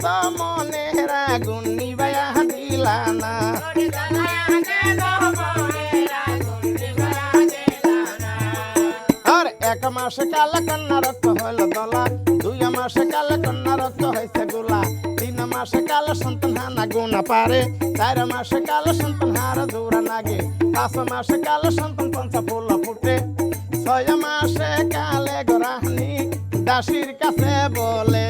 This মনের আগুন নিবাইয়া দিলা না। আর এক মাসে কালে কন্যা রক্ত হইল দলা দুই মাসে কালে কন্যা রক্ত হয়েছে গোলা তিন মাসে কালে সন্তান হানা গুনা পারে চার মাসে কালে সন্তান হারা দৌড়া নাগে পাঁচ মাসে কালে সন্তান পঞ্চা ফুল ফুটে। ছয় মাসে কালে গোরাহানি দাসির কাছে বলে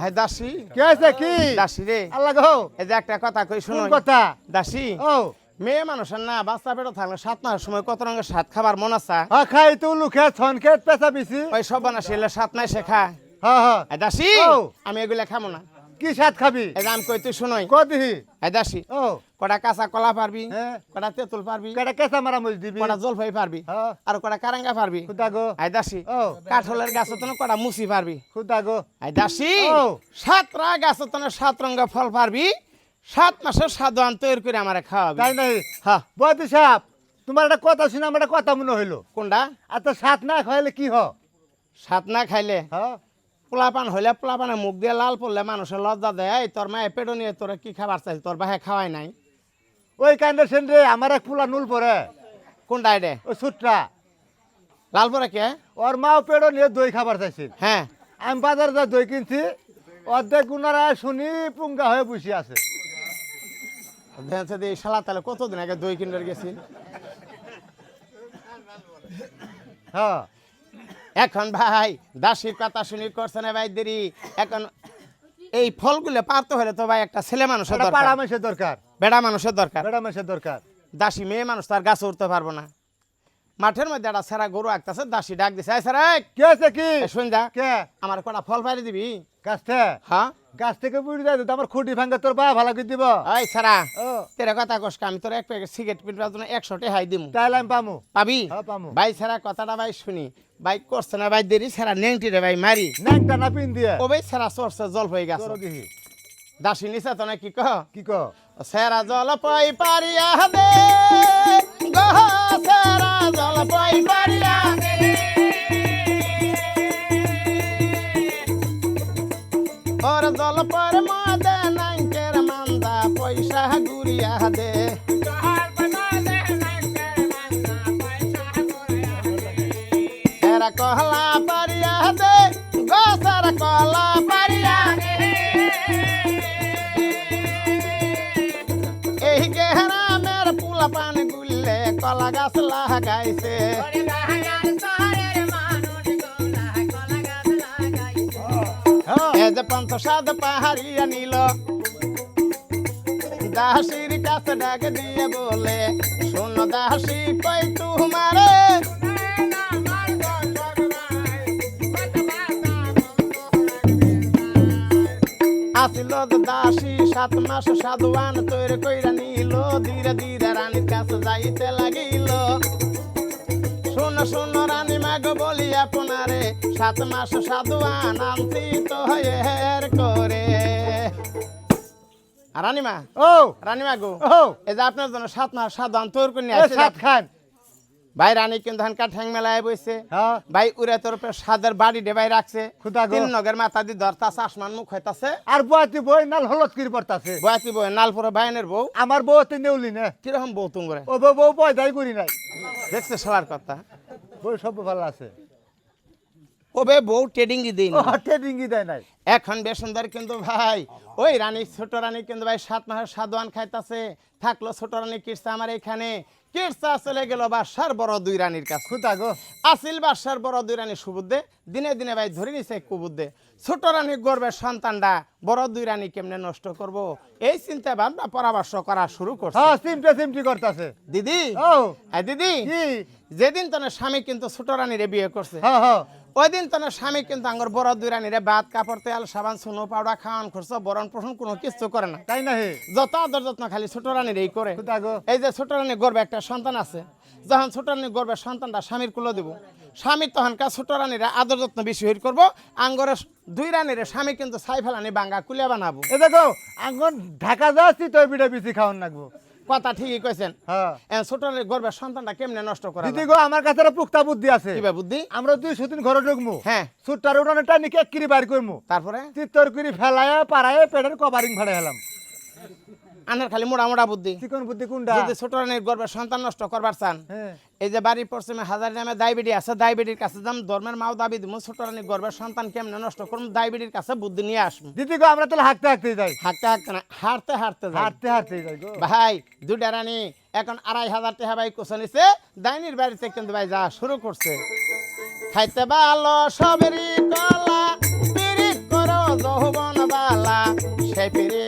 হ্যাঁ দাসি। কে আছে কি? দাসি রে। আল্লাহ গো। এই যে একটা কথা কই শুনো কথা? দাসি ও। মেয়ে মানুষের না বাচ্চা পেটে থাকলে সাত মাসের সময় কত রঙের সাত খাবার মন আছে? হ্যাঁ খাই তো লুকে ছন খেত পেঁচা পিছি। ওই সব বানা সেলে সাত নাই শেখা হ্যাঁ হ্যাঁ। দাসি। আমি এগুলা খাব না। কি সাত খাবি? এই আমি কই তুই শুনোই। কদিহি? এই দাসী ও। কটা কাঁচা কলা পারবি কটা তেঁতুল পারবি কেটা কেসা মারা মজ দিবি? কটা জলফাই পারবি আর কটা কারাঙ্গা পারবি। খুদা গো। আই দাসী ও। কাঠলের গাছ তো কটা মুসি পারবি। খুদা গো। আই দাসী ও। সাতটা গাছ তো সাত রঙা ফল পারবি সাত মাসের সাদওয়ান তৈরি করে আমারে খাওয়াবি। তাই নাই হ্যাঁ বদি সাহেব তোমার একটা কথা শুনে আমার একটা কথা মনে হইল। কোনটা? আর তো সাত না খাইলে কি হ? সাত না খাইলে? হ্যাঁ পোলাপান হইলে পোলাপানে মুখ দিয়ে লাল পড়লে মানুষের লজ্জা দেয় এই তোর মায়ে পেটো নিয়ে তোরা কি খাবার চাইল? তোর বাহে খাওয়াই নাই। ওই কাণ্ডে সেন্ডে আমার এক পুলা নুল পরে কোন রে? ওই সুটটা। লাল পরে কে? ওর মাও পেড়ো নিয়ে দই খাবার চাইছিল। হ্যাঁ। আমি বাজারে যা দই কিনছি অর্ধেক গুণারা শুনি পুঙ্গা হয়ে বসে আছে। দিয়ে শালা তাহলে কতদিন আগে দই কিনে গেছি? হ্যাঁ। এখন ভাই দাসির কথা শুনি করছে না ভাই দেরি। এখন এই ফলগুলো পারতে হলে তো ভাই একটা ছেলে মানুষের দরকার। বেড়া মানুষের দরকার। বেড়া মানুষের দরকার। বেড়া মানুষের দরকার। দাসী মেয়ে মানুষ তার গাছে উঠতে পারব না। মাঠের মধ্যে একটা সেরা গরু আঁকতেছে দাসী ডাক দিছে। এই স্যার কে আছে কি? শুন যা। কে? আমার কটা ফল পারি দিবি? গাছ থেকে? হ্যাঁ। গাছ থেকে বুড়ি যায় তো আমার খুঁটি ভাঙ্গে তোর বা ভালো করে দিব। ওই সারা। ও। তেরা কথা কষ্ট আমি তোর এক প্যাকেট সিগারেট পিনবার জন্য একশো হাই দিমু। তাইলে আমি পামু। পাবি? হ্যাঁ পামু। ভাই ছাড়া কথাটা ভাই শুনি। ভাই করছে না ভাই দেরি ছাড়া নেংটি রে ভাই মারি। ন্যাংটা না পিন দিয়ে। ও ভাই ছাড়া চরছে জল হয়ে গেছে। দাসী নিচে তো নাকি কহ কি কো? সেরা জল পাই পারিয়া দে। গহ সেরা জল পাই পারিয়া দে ওর জল পর মাদে নাইকের গুললে কলা গাছ লাগাইছে। হ্যাঁ। যে পঞ্চসাদ পাহাড়িয়া নিল দাসির কাছে ডাক দিয়ে বলে শোন দাসী কই তোমারে আসিল দাসী সাত মাস সাধুয়ান তৈরি কইরা নিল ধীরে ধীরে যাইতে লাগিল। শোন শোন রানী মাগ বলি আপনারে সাত মাস সাধু আনন্দিত হয়ে হের করে। রানীমা ও। রানীমা গো ও। এই যে আপনার জন্য সাত মাস সাধু আ করে নিয়ে সাত খান। ভাই রানী কিন্তু হানকা ঠ্যাং মেলায় বইছে। হ্যাঁ। ভাই উড়ে তোর সাদের বাড়ি ডেবাই রাখছে। তিন নগের মাথা দি ধরতাছে আসমান মুখ হইতাছে। আর বয়াতি বই নাল হলত কির পড়তাছে। বয়াতি বই নাল পুরো ভাইনের বউ। আমার বউ তো নেউলি না। কীরকম বউ তুমি ও বউ বউ পয়দাই করি নাই। দেখছে সবার কথা। বউ সব ভালো আছে। ওবে বউ ট্রেডিং দিন ও ট্রেডিংই দেয় নাই। এখন বেশ সুন্দর কিন্তু ভাই ওই রানী ছোট রানী কিন্তু ভাই সাত মাসের সাদওয়ান খাইতাছে। থাকল ছোট রানী কিরসা আমার এখানে। কিরসা চলে গেল বাসার বড় দুই রানীর কাছে। খুদা গো আসিল বাসার বড় দুই রানী সুবুদ্ধে। দিনে দিনে ভাই ধরে নিছে কুবুদ্ধে। ছোট রানী গর্বের সন্তানটা বড় দুই রানী কেমনে নষ্ট করব? এই চিন্তা ভাবনা পরামর্শ করা শুরু করছে। হ্যাঁ সিমটে সিমটি করতাছে। দিদি? ও। দিদি? যেদিন তোর স্বামী কিন্তু ছোট রানীরে বিয়ে করছে। হ্যাঁ হ্যাঁ। ওই দিন তো না স্বামী কিন্তু আঙ্গর বড় দুই রানীরে ভাত কাপড় তেল সাবান সুনো পাউডার খাওয়ান খরচ বরণ পোষণ কোনো কিছু করে না। তাই না হে যত আদর যত্ন খালি ছোট রানীর এই করে। এই যে ছোট রানীর গর্বে একটা সন্তান আছে যখন ছোট রানীর গর্বে সন্তানটা স্বামীর কুলো দিব স্বামীর তখনকার ছোট রানীরা আদর যত্ন বেশি হইর করব আঙ্গরে দুই রানীরে স্বামী কিন্তু ছাই ফেলানি বাঙ্গা কুলিয়া বানাবো। এ দেখো আঙ্গন ঢাকা যাচ্ছি তো পিঠে পিছি খাওয়ান লাগবো। কথা ঠিকই কইছেন। হ্যাঁ। ছোট গর্বের সন্তানটা কেমনে নষ্ট করা দিদি? গো আমার কাছে একটা পুক্তা বুদ্ধি আছে। কিবা বুদ্ধি? আমরা দুই সুদিন ঘরে ঢুকমু। হ্যাঁ। সুটটার উঠানে টানি কেক কিরি বাইর করমু। তারপরে? চিত্তর কিরি ফেলায় পাড়ায় পেটের কভারিং ফাড়ে হেলাম আনার খালি মোড়া মোড়া বুদ্ধি। চিকন বুদ্ধি কোনটা? যদি ছোট রানীর গর্বের সন্তান নষ্ট করবার চান হ্যাঁ। এই যে বাড়ির পশ্চিমে হাজার নামে ডায়াবেটি আছে ডায়াবেটির কাছে যাম ধর্মের মাও দাবি দিব ছোট রানীর গর্বের সন্তান কেমনে নষ্ট করুন ডায়াবেটির কাছে বুদ্ধি নিয়ে আসব দিদি গো আমরা তাহলে হাঁটতে হাঁটতে যাই। হাঁটতে হাঁটতে না হাঁটতে হাঁটতে যাই। হাঁটতে হাঁটতে যাই গো। ভাই দুটা রানী এখন আড়াই হাজার টাকা ভাই কুশো নিছে ডাইনির বাড়িতে কিন্তু ভাই যা শুরু করছে। খাইতে ভালো সবেরই কলা পিরিত করো যৌবন বালা সে পিরিতি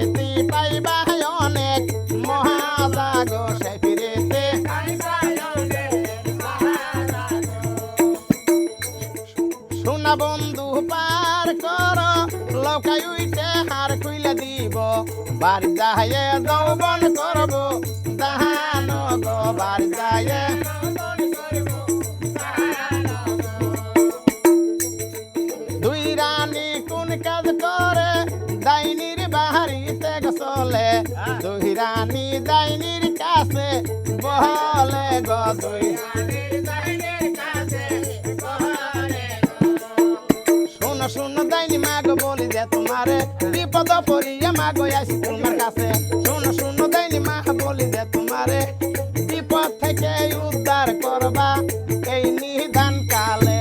বন্ধু পার কর, লকাই উইটে হার খুইলে দিব। বাড়ি যাইয়ে যৌবন করব দাহান গো বাড়ি দুই রানী কোন কাজ করে ডাইনির বাহারিতে চলে দুই রানী ডাইনির কাছে বহলে গো দুই মাগো আসি তোমার কাছে। শোনো শোনো দাইনি মা বলি যে তোমারে। বিপদ থেকে উদ্ধার করবা এই নিদান কালে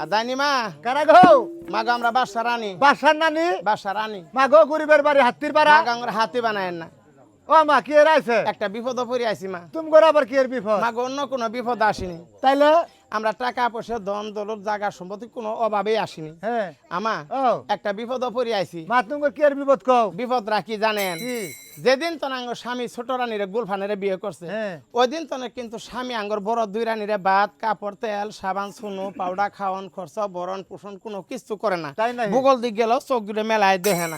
আর দাইনি মা কারা গো? মাগো আমরা বাসা রানী। বাসার নানি বাসা রানী। মা গো গরিবের বাড়ি হাতির পাড়া? মাগো আমরা হাতে বানায় না। ও মা কি এর আছে একটা বিপদ পড়ে আইছি মা। তুমি আবার কি এর বিপদ? মাগো অন্য কোনো বিপদ আসেনি। তাইলে আমরা টাকা পয়সা ধন দৌলত জায়গা সম্পত্তি কোনো অভাবেই আসেনি। হ্যাঁ। আমা একটা বিপদ পড়ে আইছি। মা তুমি কি এর বিপদ কও? বিপদ রাখি জানেন। যেদিন তো আঙ্গ স্বামী ছোট রানীরে গুলফানেরে বিয়ে করছে ওই দিন তো না কিন্তু স্বামী আঙ্গর বড় দুই রানীরে ভাত কাপড় তেল সাবান সুনো পাউডার খাওয়ান খরচ বরণ পোষণ কোনো কিছু করে না? ভূগোল দিক গেল চোখ দূরে মেলায় দেখে না।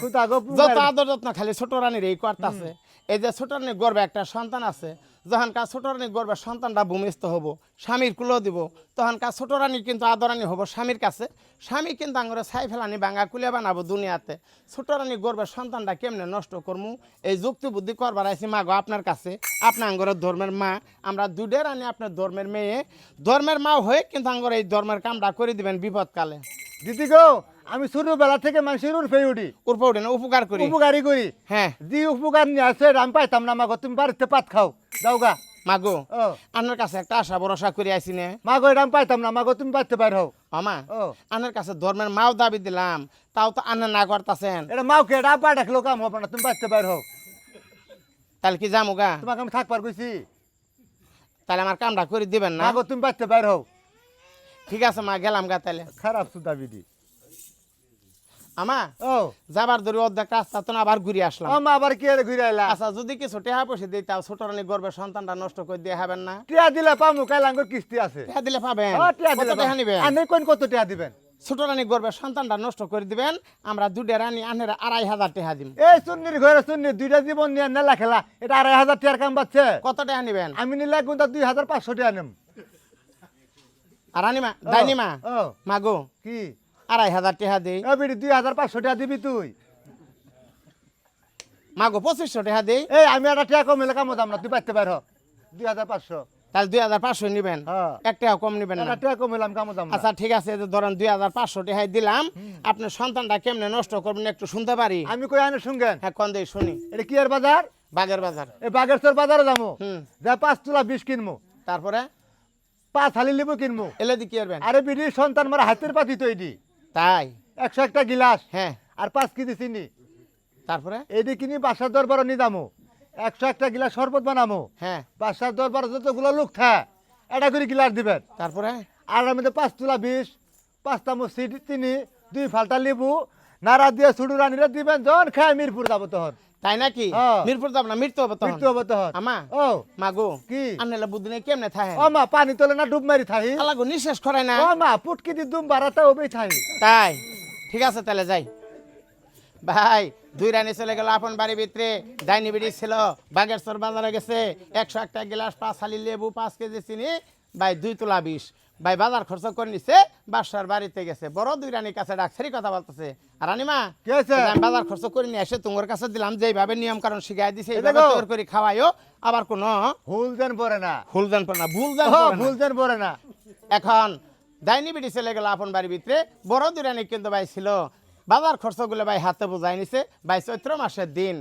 যত আদর যত্ন খালি ছোট রানীর এই করতেছে এই যে ছোট রানীর গর্বে একটা সন্তান আছে যখন কাজ ছোট রানীর গর্বে সন্তানটা ভূমিস্থ হব, স্বামীর কুলো দিব, তখন কাজ ছোট রানী কিন্তু আদরানি হব স্বামীর কাছে। স্বামী কিন্তু আঙরে ছাই ফেলানি বাঙ্গা কুলে বানাবো দুনিয়াতে। ছোট রানী গর্বের সন্তানটা কেমনে নষ্ট করমু? এই যুক্তি বুদ্ধি করবার আইসি মাগো আপনার কাছে। আপনি আঙ্গরের ধর্মের মা, আমরা দুডে রানী আপনার ধর্মের মেয়ে। ধর্মের মা হয়ে কিন্তু আঙ্গর এই ধর্মের কামটা করে দিবেন বিপদকালে। দিদি গো আমি ছোটবেলা থেকে মানুষের উঠে উঠি। উর্প উঠে না উপকার করি। উপকারী করি। হ্যাঁ। যে উপকার নিয়ে এটা আমি পাইতাম না মাগো তুমি বাড়িতে পাত খাও। যাও গা। মাগো ও। আপনার কাছে একটা আশা ভরসা করে আইসি নে। মাগো এটা আমি পাইতাম না মাগো তুমি বাড়িতে বাইর হও। আমা ও। আনার কাছে ধর্মের মাও দাবি দিলাম তাও তো আনা না করতেছেন। এটা মাওকে এটা পা ডাকলো কাম হবে না তুমি বাড়িতে বাইর হও। তাহলে কি যামু গা? তোমাকে আমি থাকবার কইছি। তাহলে আমার কামটা করে দিবেন না? মাগো তুমি বাড়িতে বাইর হও। ঠিক আছে মা গেলাম গা তাহলে। খারাপ সুদা বিধি আমা ও। যাবার ধরে অর্ধেক রাস্তা তো আবার ঘুরে আসলাম। আমা আবার কি ঘুরে আইলা? আচ্ছা যদি কিছু টেহা পয়সা দিই তাও ছোট রানী গর্বের সন্তানটা নষ্ট করে দিয়ে হবেন না। টিয়া দিলে পামু কাইলাঙ্গর কিস্তি আছে। টেহা দিলে পাবেন। কত টেহা নিবেন? আনে কোন কত টিয়া দিবেন? ছোট রানী গর্বের সন্তানটা নষ্ট করে দিবেন আমরা দুটা রানী আনের আড়াই হাজার টেহা দিন এই সুন্নির ঘরে সুন্নি দুইটা জীবন নিয়ে নেলা খেলা এটা আড়াই হাজার টিয়ার কাম পাচ্ছে কত টেহা নিবেন? আমি নিলে গুন্তা দুই হাজার পাঁচশো টিয়া নেম। আর রানীমা ডাইনিমা ও। মাগো। কি? আড়াই হাজার টেহা দেই। বিড়ি দুই হাজার পাঁচশো টিয়া দিবি তুই। মাগো পঁচিশশো টেহা দেই। এই আমি একটা টিয়া কম কামো দাম না তুই পাইতে পার। দুই হাজার পাঁচশো। তাহলে দুই হাজার পাঁচশো নিবেন। হ্যাঁ। এক টাকা কম নিবেন না। টিয়া কম এলাম কামো দাম আচ্ছা ঠিক আছে ধরেন দুই হাজার পাঁচশো টাকাই দিলাম। আপনার সন্তানটা কেমনে নষ্ট করবেন একটু শুনতে পারি? আমি কই আনে শুনগেন হ্যাঁ কন দিয়ে শুনি। এটা কি এর বাজার? বাগের বাজার। এই বাগেশ্বর বাজারে যাব যা পাঁচ তুলা বিষ কিনবো তারপরে? পাঁচ হালি লিবু কিনবো এলে দি কি আরে বিড়ি সন্তান মারা হাতের পাতি তৈরি। তাই? একশো একটা গিলাস। হ্যাঁ। আর পাঁচ কেজি চিনি। তারপরে? এদি কিনি বাসার দরবার নিদামো একশো একটা গিলাস শরবত বানামো। হ্যাঁ। বাসার দরবার যতগুলো লোক থা এটা করে গিলাস দিবেন। তারপরে? আর আমাদের পাঁচ তুলা বিষ পাঁচটা মুসি চিনি দুই ফালটা লেবু নাড়া দিয়ে সুডু রানিরা দিবেন যখন খায় মিরপুর যাব তখন। তাই নাকি। মিরপুর যাব না মৃত্যু হবে মৃত্যু হবে আমা ও। মা গো কি? আনলে বুদ্ধি নেই কেমনে থাকে ও মা পানি তোলে না ডুব মারি থাই আল্লাহ গো নিঃশ্বাস করায় না। ও মা পুটকি দি দুম থাই তাই ঠিক আছে তাহলে যাই। ভাই দুই রানী চলে গেল আপন বাড়ির ভিতরে। ডাইনি বিড়ি ছিল বাগের সর বাজারে গেছে। একশো একটা গ্লাস পাঁচ হালি লেবু পাঁচ কেজি চিনি। ভাই দুই তোলা বিষ। ভাই বাজার খরচ করে নিছে বাসার বাড়িতে গেছে। বড় দুই রানীর কাছে ডাক্তারি কথা বলতেছে। রানীমা কি হয়েছে? আমি বাজার খরচ করে নিয়ে এসে তোমার কাছে দিলাম যেভাবে নিয়ম কারণ শিখাই দিছে এইভাবে দেখো। করে খাওয়াইও। আবার কোনো ভুল দেন পড়ে না। ভুল জান না ভুল জান ও ভুল দেন পড়ে না। এখন ডাইনি বিড়ি চলে গেল আপন বাড়ির ভিতরে। বড় দুরানি কিন্তু ভাই ছিল। বাজার খরচগুলো ভাই হাতে বোঝাই নিছে। ভাই চৈত্র মাসের দিন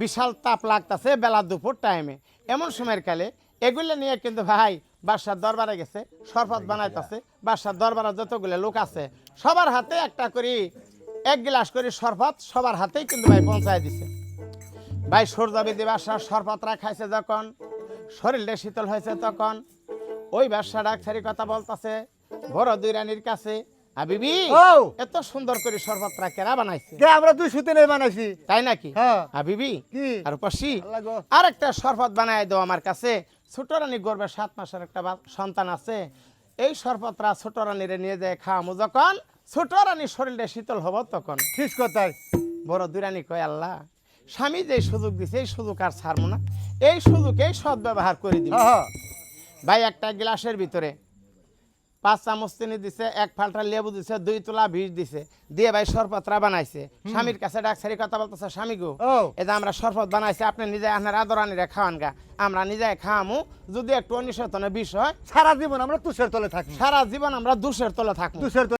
বিশাল তাপ লাগতাছে বেলা দুপুর টাইমে এমন সময়ের কালে এগুলো নিয়ে কিন্তু ভাই বাসার দরবারে গেছে শরবত বানাইতেছে। বাসার দরবারে যতগুলো লোক আছে সবার হাতে একটা করি এক গ্লাস করে শরবত সবার হাতেই কিন্তু ভাই পৌঁছায় দিছে। ভাই সূর্যবিধি বাসার শরবতরা খাইছে যখন শরীরটা শীতল হয়েছে তখন ওই ব্যবসা ডাক্তারি কথা বলতাছে বড় দুই রানীর কাছে আবিবি। এত সুন্দর করে শরবতরা কেরা বানাইছে? কে আমরা দুই সুতে নেই বানাইছি। তাই নাকি? হ্যাঁ। আবিবি আর পাশি আর একটা শরবত বানাই দাও আমার কাছে ছোট রানী গর্বে সাত মাসের একটা সন্তান আছে। এই শরবতরা ছোট রানীরে নিয়ে যায় খাওয়ামো। যখন ছোট রানীর শরীরটা শীতল হব তখন ঠিক কথাই। বড় দুরানি কয় আল্লাহ স্বামী যে সুযোগ দিছে এই সুযোগ আর ছাড়বো না। এই সুযোগ এই সদ্ব্যবহার করে দিব। হ্যাঁ হ্যাঁ। ভাই একটা গ্লাসের ভিতরে পাঁচ চামচ চিনি দিছে এক ফালটা লেবু দিছে দুই তোলা ভিজ দিছে। দিয়ে ভাই সরপতরা বানাইছে। স্বামীর কাছে ডাক্তারি কথা বলতেছে স্বামী গো এটা আমরা সরপত বানাইছি আপনি নিজে আপনার আদরানিরা খাওয়ান গা। আমরা নিজে খাওয়ামু যদি একটু বিষ হয় সারা জীবন আমরা তুষের তলে থাকি। সারা জীবন আমরা দুষের তলে থাকব।